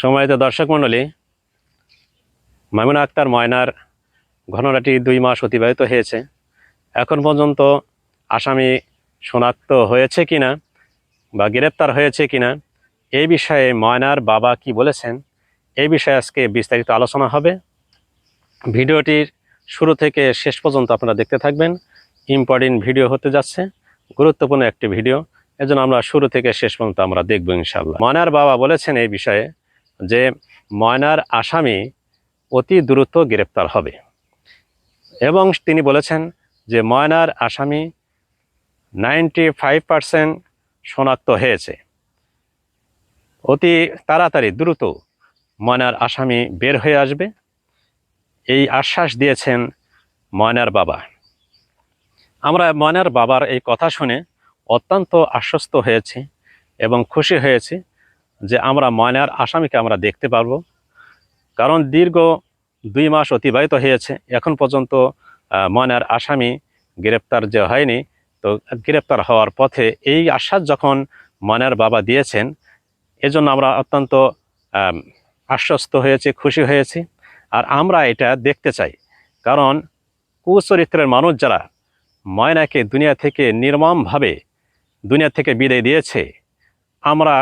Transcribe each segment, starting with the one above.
সময়ত দর্শক মণ্ডলী, মামুনা আক্তার ময়নার ঘটনাটি দুই মাস অতিবাহিত হয়েছে। এখন পর্যন্ত আসামি শনাক্ত হয়েছে কিনা বা গ্রেপ্তার হয়েছে কিনা এই বিষয়ে ময়নার বাবা কি বলেছেন এই বিষয়ে আজকে বিস্তারিত আলোচনা হবে। ভিডিওটির শুরু থেকে শেষ পর্যন্ত আপনারা দেখতে থাকবেন। ইম্পর্টেন্ট ভিডিও হতে যাচ্ছে, গুরুত্বপূর্ণ একটি ভিডিও। এজন্য আমরা শুরু থেকে শেষ পর্যন্ত আমরা দেখব ইনশাল্লাহ ময়নার বাবা বলেছেন এই বিষয়ে যে ময়নার আসামি অতি দ্রুত গ্রেপ্তার হবে। এবং তিনি বলেছেন যে ময়নার আসামি নাইনটি ফাইভ পারসেন্ট শনাক্ত হয়েছে। অতি তাড়াতাড়ি দ্রুত ময়নার আসামি বের হয়ে আসবে। এই আশ্বাস দিয়েছেন ময়নার বাবা। আমরা ময়নার বাবার এই কথা শুনে অত্যন্ত আশ্বস্ত হয়েছি এবং খুশি হয়েছি। যে আমরা ময়নার আসামিকে আমরা দেখতে পারব। কারণ দীর্ঘ দুই মাস অতিবাহিত হয়েছে। এখন পর্যন্ত ময়নার আসামি গ্রেপ্তার যে হয়নি, তো গ্রেপ্তার হওয়ার পথে এই আশ্বাস যখন ময়নার বাবা দিয়েছেন, এজন্য আমরা অত্যন্ত আশ্বস্ত হয়েছি, খুশি হয়েছি। আর আমরা এটা দেখতে চাই। কারণ কুচরিত্রের মানুষ যারা ময়নাকে দুনিয়া থেকে নির্মমভাবে, দুনিয়া থেকে বিদায় দিয়েছে আমরা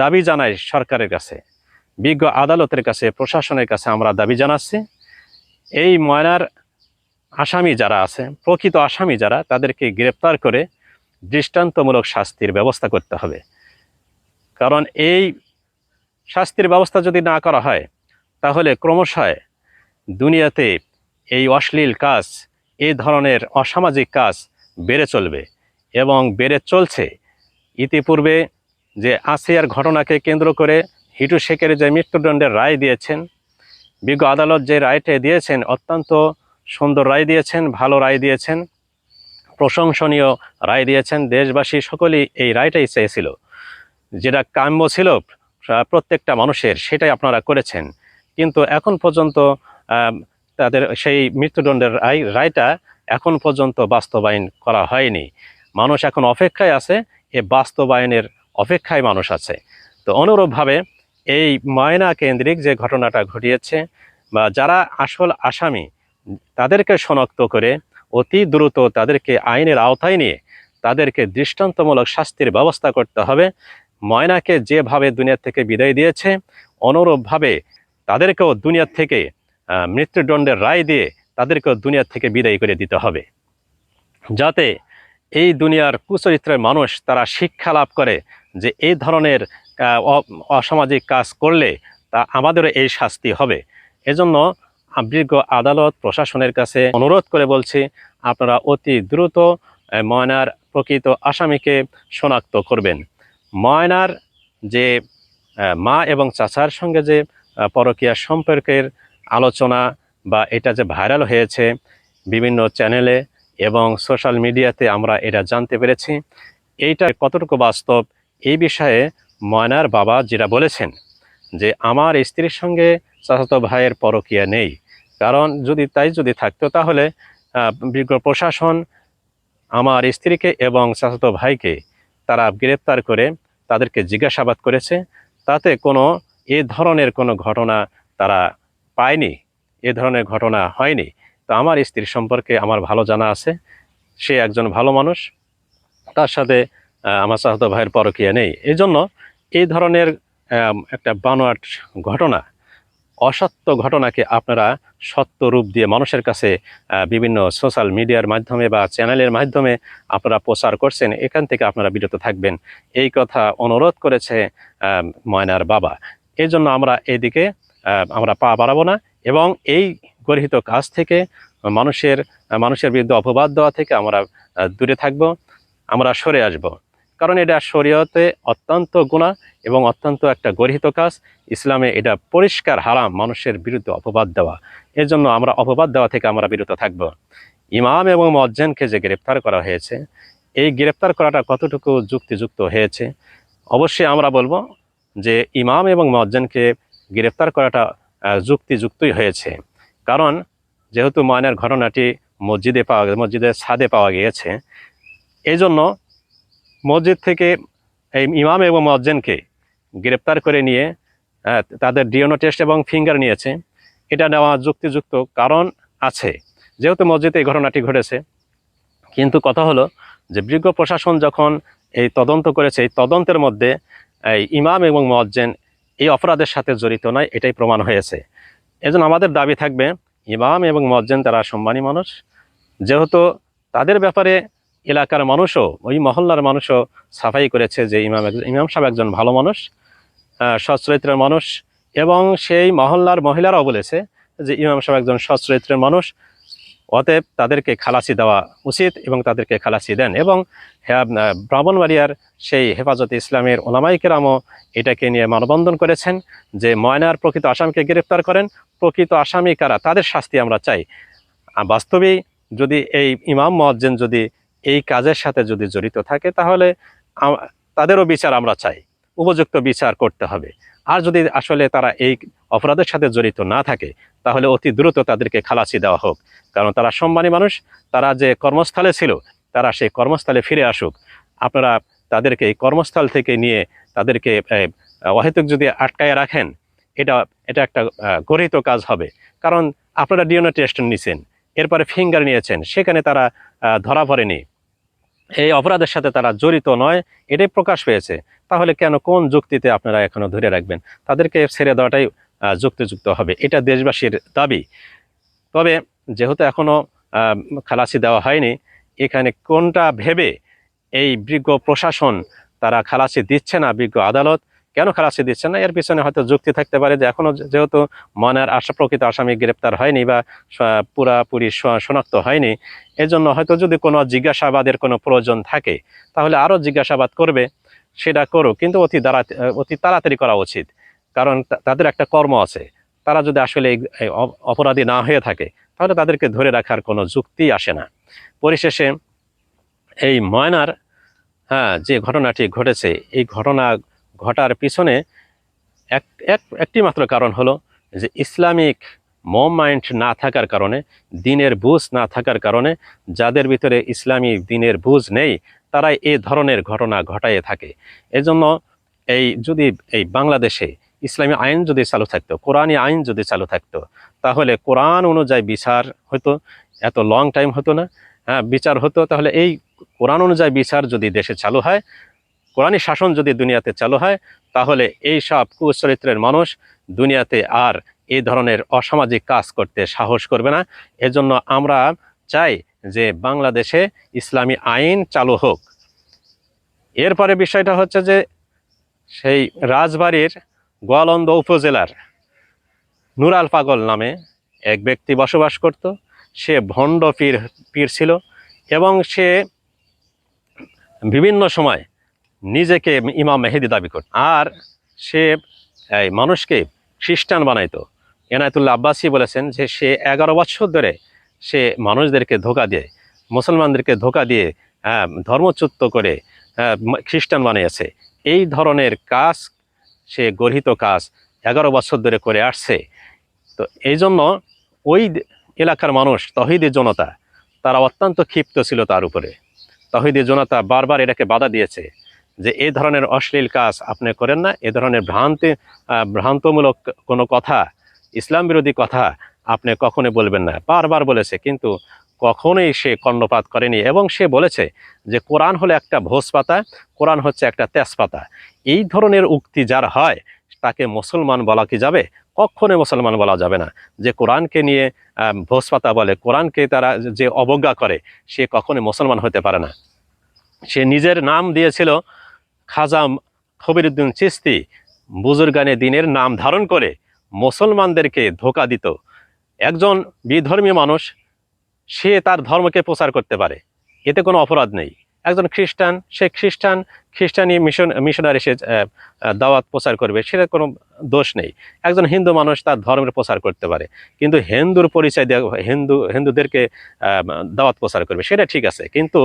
দাবি জানাই সরকারের কাছে, বিজ্ঞ আদালতের কাছে, প্রশাসনের কাছে আমরা দাবি জানাচ্ছি। এই ময়নার আসামি যারা আছে, প্রকৃত আসামি যারা, তাদেরকে গ্রেপ্তার করে দৃষ্টান্তমূলক শাস্তির ব্যবস্থা করতে হবে। কারণ এই শাস্তির ব্যবস্থা যদি না করা হয়, তাহলে ক্রমশ দুনিয়াতে এই অশ্লীল কাজ এই ধরনের অসামাজিক কাজ বেড়ে চলবে এবং বেড়ে চলছে। ইতিপূর্বে যে আসিয়ার ঘটনাকে কেন্দ্র করে হিটু শেখের যে মৃত্যুদণ্ডের রায় দিয়েছেন, বিজ্ঞ আদালত যে রায়টা দিয়েছেন, অত্যন্ত সুন্দর রায় দিয়েছেন, ভালো রায় দিয়েছেন, প্রশংসনীয় রায় দিয়েছেন, দেশবাসী সকলেই এই রায়টাই চেয়েছিল। যেটা কাম্য ছিল প্রত্যেকটা মানুষের, সেটাই আপনারা করেছেন। কিন্তু এখন পর্যন্ত তাদের সেই মৃত্যুদণ্ডের রায়, রায়টা এখন পর্যন্ত বাস্তবায়ন করা হয়নি। মানুষ এখন অপেক্ষায় আছে এ বাস্তবায়নের অপেক্ষায় মানুষ আছে। তো অনুরূপভাবে এই ময়না কেন্দ্রিক যে ঘটনাটা ঘটিয়েছে বা যারা আসল আসামি, তাদেরকে শনাক্ত করে অতি দ্রুত তাদেরকে আইনের আওতায় নিয়ে তাদেরকে দৃষ্টান্তমূলক শাস্তির ব্যবস্থা করতে হবে। ময়নাকে যেভাবে দুনিয়া থেকে বিদায় দিয়েছে, অনুরূপভাবে তাদেরকেও দুনিয়া থেকে মৃত্যুদণ্ডের রায় দিয়ে তাদেরকেও দুনিয়া থেকে বিদায় করে দিতে হবে। যাতে এই দুনিয়ার কুচরিত্রের মানুষ তারা শিক্ষা লাভ করে যে এই ধরনের অসামাজিক কাজ করলে তা আমাদেরও এই শাস্তি হবে। এজন্য বিজ্ঞ আদালত প্রশাসনের কাছে অনুরোধ করে বলছি, আপনারা অতি দ্রুত ময়নার প্রকৃত আসামিকে শনাক্ত করবেন। ময়নার যে মা এবং চাচার সঙ্গে যে পরকীয়া সম্পর্কের আলোচনা বা এটা যে ভাইরাল হয়েছে বিভিন্ন চ্যানেলে এবং সোশ্যাল মিডিয়াতে আমরা এটা জানতে পেরেছি। এইটা কতটুকু বাস্তব এই বিষয়ে ময়নার বাবা যেটা বলেছেন যে, আমার স্ত্রীর সঙ্গে চাচাতো ভাইয়ের পরকিয়া নেই। কারণ যদি তাই যদি থাকতো তাহলে বিজ্ঞ প্রশাসন আমার স্ত্রীকে এবং চাচাতো ভাইকে তারা গ্রেপ্তার করে তাদেরকে জিজ্ঞাসাবাদ করেছে। তাতে কোনো, এ ধরনের কোনো ঘটনা তারা পায়নি। এ ধরনের ঘটনা হয়নি। তো আমার স্ত্রীর সম্পর্কে আমার ভালো জানা আছে। সে একজন ভালো মানুষ। তার সাথে আমার চাচাতো ভাইয়ের পরকীয়া নেই। এই জন্য এই ধরনের একটা বানোয়াট ঘটনা, অসত্য ঘটনাকে আপনারা সত্য রূপ দিয়ে মানুষের কাছে বিভিন্ন সোশ্যাল মিডিয়ার মাধ্যমে বা চ্যানেলের মাধ্যমে আপনারা প্রচার করছেন, এখান থেকে আপনারা বিরত থাকবেন। এই কথা অনুরোধ করেছে ময়নার বাবা। এই জন্য আমরা এদিকে আমরা পা বাড়াবো না এবং এই গর্হিত কাজ থেকে মানুষের মানুষের বিরুদ্ধে অপবাদ দেওয়া থেকে আমরা দূরে থাকব, আমরা সরে আসব। কারণ এটা শরীয়তে অত্যন্ত গুণা এবং অত্যন্ত একটা গর্হিত কাজ। ইসলামে এটা পরিষ্কার হারাম, মানুষের বিরুদ্ধে অপবাদ দেওয়া। এজন্য আমরা অপবাদ দেওয়া থেকে আমরা বিরত থাকব। ইমাম এবং মজ্জেনকে যে গ্রেপ্তার করা হয়েছে, এই গ্রেপ্তার করাটা কতটুকু যুক্তিযুক্ত হয়েছে? অবশ্যই আমরা বলব যে ইমাম এবং মজ্জেনকে গ্রেপ্তার করাটা যুক্তিযুক্তই হয়েছে। কারণ যেহেতু ময়নার ঘটনাটি মসজিদে পাওয়া, মসজিদের ছাদে পাওয়া গিয়েছে এই জন্য মসজিদ থেকে এই ইমাম এবং মজ্জেনকে গ্রেপ্তার করে নিয়ে তাদের ডিএনও টেস্ট এবং ফিঙ্গার নিয়েছে। এটা নেওয়া যুক্তিযুক্ত কারণ আছে। যেহেতু মসজিদে এই ঘটনাটি ঘটেছে, কিন্তু কথা হলো যে বিজ্ঞ প্রশাসন যখন এই তদন্ত করেছে, এই তদন্তের মধ্যে এই ইমাম এবং মজ্জেন এই অপরাধের সাথে জড়িত নয়, এটাই প্রমাণ হয়েছে। এজন্য আমাদের দাবি থাকবে, ইমাম এবং মজ্জেন তারা সম্মানী মানুষ। যেহেতু তাদের ব্যাপারে এলাকার মানুষও, ওই মহল্লার মানুষও সাফাই করেছে যে ইমাম ইমাম সাহেব একজন ভালো মানুষ সৎ মানুষ এবং সেই মহল্লার মহিলারাও বলেছে যে ইমাম সাহেব একজন সৎ চরিত্রের মানুষ, অতএব তাদেরকে খালাসি দেওয়া উচিত এবং তাদেরকে খালাসি দেন এবং ব্রাহ্মণবাড়িয়ার সেই হেফাজতে ইসলামের ওলামাই কেরামও এটাকে নিয়ে মানবন্ধন করেছেন যে ময়নার প্রকৃত আসামিকে গ্রেপ্তার করেন। প্রকৃত আসামি কারা? তাদের শাস্তি আমরা চাই। বাস্তবেই যদি এই ইমাম মজ্জেন যদি এই কাজের সাথে যদি জড়িত থাকে, তাহলে তাদেরও বিচার আমরা চাই। উপযুক্ত বিচার করতে হবে। আর যদি আসলে তারা এই অপরাধের সাথে জড়িত না থাকে, তাহলে অতি দ্রুত তাদেরকে খালাসি দেওয়া হোক। কারণ তারা সম্মানী মানুষ, তারা যে কর্মস্থলে ছিল, তারা সেই কর্মস্থলে ফিরে আসুক। আপনারা তাদেরকে এই কর্মস্থল থেকে নিয়ে তাদেরকে অহেতুক যদি আটকায় রাখেন, এটা এটা একটা গরিত কাজ হবে। কারণ আপনারা ডিএনএ টেস্ট নিছেন, এরপরে ফিঙ্গার নিয়েছেন, সেখানে তারা ধরা পড়েনি। এই অপরাধের সাথে তারা জড়িত নয়, এটাই প্রকাশ পেয়েছে। তাহলে কেন কোন যুক্তিতে আপনারা এখনও ধরে রাখবেন? তাদেরকে ছেড়ে দেওয়াটাই যুক্তিযুক্ত হবে। এটা দেশবাসীর দাবি। তবে যেহেতু এখনও খালাসি দেওয়া হয়নি, এখানে কোনটা ভেবে এই বিজ্ঞ প্রশাসন তারা খালাসি দিচ্ছে না বিজ্ঞ আদালত কেন খালাসি দিচ্ছে না? এর পিছনে হয়তো যুক্তি থাকতে পারে যে এখনও যেহেতু মনের আশা প্রকৃত আসামি গ্রেপ্তার হয়নি বা পুরাপুরি শনাক্ত হয়নি, এজন্য হয়তো যদি কোনো জিজ্ঞাসাবাদের কোনো প্রয়োজন থাকে, তাহলে আরও জিজ্ঞাসাবাদ করবে, সেটা করুক। কিন্তু অতি দ্বারা অতি তাড়াতাড়ি করা উচিত। কারণ তাদের একটা কর্ম আছে। তারা যদি আসলে অপরাধী না হয়ে থাকে, তাহলে তাদেরকে ধরে রাখার কোনো যুক্তি আসে না। পরিশেষে এই ময়নার হ্যাঁ যে ঘটনাটি ঘটেছে, এই ঘটনা ঘটার পিছনে এক এক, একটি মাত্র কারণ হলো যে ইসলামিক মম মাইন্ড না থাকার কারণে, দিনের বুঝ না থাকার কারণে, যাদের ভিতরে ইসলামী দিনের বুঝ নেই, তারাই এ ধরনের ঘটনা ঘটায় থাকে। এজন্য এই যদি এই বাংলাদেশে ইসলামী আইন যদি চালু থাকতো, কোরআনী আইন যদি চালু থাকতো, তাহলে কোরআন অনুযায়ী বিচার হতো, এত লং টাইম হতো না হ্যাঁ বিচার হতো, তাহলে এই কোরআন অনুযায়ী বিচার যদি দেশে চালু হয় কোরআনী শাসন যদি দুনিয়াতে চালু হয়, তাহলে এই সব কুচরিত্রের মানুষ দুনিয়াতে আর এই ধরনের অসামাজিক কাজ করতে সাহস করবে না। এজন্য আমরা চাই যে বাংলাদেশে ইসলামী আইন চালু হোক। এরপরে বিষয়টা হচ্ছে যে, সেই রাজবাড়ির গোয়ালন্দ উপজেলার নুরাল পাগল নামে এক ব্যক্তি বসবাস করত। সে ভণ্ড পীর পীর ছিল এবং সে বিভিন্ন সময় নিজেকে ইমাম মেহেদি দাবি করত আর সে এই মানুষকে খ্রিস্টান বানাইতো। এনায়তুল্লাহ আব্বাসি বলেছেন যে সে এগারো বছর ধরে সে মানুষদেরকে ধোকা দিয়ে মুসলমানদেরকে ধোকা দিয়ে হ্যাঁ, ধর্মচ্যুত করে হ্যাঁ, খ্রিস্টান বানিয়েছে। এই ধরনের কাজ সে গর্হিত কাজ এগারো বছর ধরে করে আসছে। তো এই জন্য ওই এলাকার মানুষ তহিদি জনতা তারা অত্যন্ত ক্ষিপ্ত ছিল তার উপরে। তহিদি জনতা বারবার এটাকে বাধা দিয়েছে। যে এই ধরনের অশ্লীল কাজ আপনি করেন না এ ধরনের ভ্রান্তি ভ্রান্তমূলক কোনো কথা ইসলাম বিরোধী কথা আপনি কখনোই বলবেন না। বারবার বলেছে কিন্তু কখনোই সে কর্ণপাত করেনি এবং সে বলেছে যে কোরআন হলো একটা ভোজ পাতা কোরআন হচ্ছে একটা তেজপাতা। এই ধরনের উক্তি যার হয় তাকে মুসলমান বলা কি যাবে? কখনোই মুসলমান বলা যাবে না। যে কোরআনকে নিয়ে আহ, ভোজ পাতা বলে কোরআনকে তারা যে অবজ্ঞা করে সে কখনোই মুসলমান হতে পারে না। সে নিজের নাম দিয়েছিল খাজা খবিরুদ্দিন চিস্তি বুজুর্গানে দিনের নাম ধারণ করে মুসলমানদেরকে ধোকা দিত। একজন বিধর্মী মানুষ, সে তার ধর্মকে প্রচার করতে পারে। এতে কোনো অপরাধ নেই। একজন খ্রিস্টান, সে খ্রিস্টান, খ্রিস্টানি মিশন, মিশনারি সে দাওয়াত প্রচার করবে, সেটা কোনো দোষ নেই। একজন হিন্দু মানুষ তার ধর্মের প্রচার করতে পারে। কিন্তু হিন্দুর পরিচয় হিন্দু, হিন্দুদেরকে দাওয়াত প্রচার করবে, সেটা ঠিক আছে। কিন্তু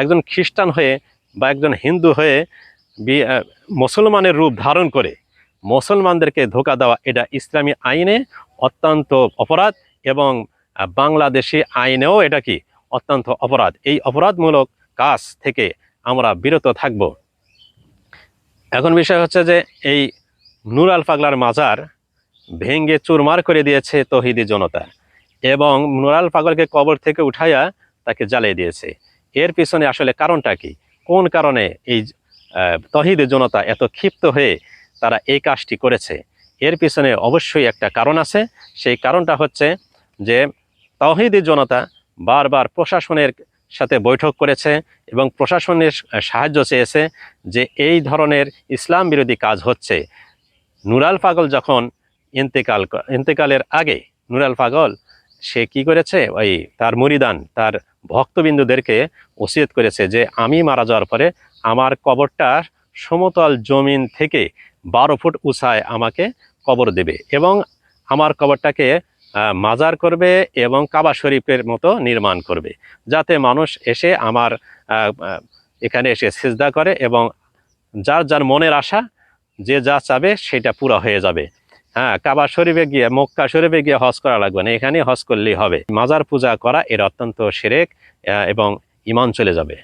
একজন খ্রিস্টান হয়ে বা একজন হিন্দু হয়ে মুসলমানের রূপ ধারণ করে মুসলমানদেরকে ধোকা দেওয়া এটা ইসলামী আইনে অত্যন্ত অপরাধ এবং বাংলাদেশি আইনেও এটা কি অত্যন্ত অপরাধ। এই অপরাধমূলক কাজ থেকে আমরা বিরত থাকব। এখন বিষয় হচ্ছে যে এই নুরাল পাগলার মাজার ভেঙ্গে চুরমার করে দিয়েছে তহিদি জনতা এবং নুরাল পাগলকে কবর থেকে উঠাইয়া তাকে জ্বালিয়ে দিয়েছে। এর পিছনে আসলে কারণটা কি? কোন কারণে এই আহ, তহিদি জনতা এত ক্ষিপ্ত হয়ে তারা এই কাজটি করেছে। এর পিছনে অবশ্যই একটা কারণ আছে। সেই কারণটা হচ্ছে যে তহিদি জনতা বারবার প্রশাসনের সাথে বৈঠক করেছে এবং প্রশাসনের সাহায্য চেয়েছে যে এই ধরনের ইসলাম বিরোধী কাজ হচ্ছে। নুরাল পাগল যখন ইন্তেকাল ইন্তেকালের আগে নুরাল পাগল সে কি করেছে? ওই তার মুরিদান তার ভক্তবিন্দুদেরকে ওসিয়ত করেছে যে আমি মারা যাওয়ার পরে আমার কবরটা সমতল জমিন থেকে বারো ফুট উঁচায় আমাকে কবর দেবে এবং আমার কবরটাকে মাজার করবে এবং কাবা শরীফের মতো নির্মাণ করবে যাতে মানুষ এসে আমার এখানে এসে সিজদা করে এবং যার যার মনের আশা, যে যা চাবে সেটা পুরো হয়ে যাবে। হ্যাঁ কাবা শরীফে গিয়ে, মক্কা শরীফে গিয়ে হজ করা লাগবে না এখানে হজ করলেই হবে। মাজার পূজা করা এর অত্যন্ত সেরেক এবং ইমান চলে যাবে।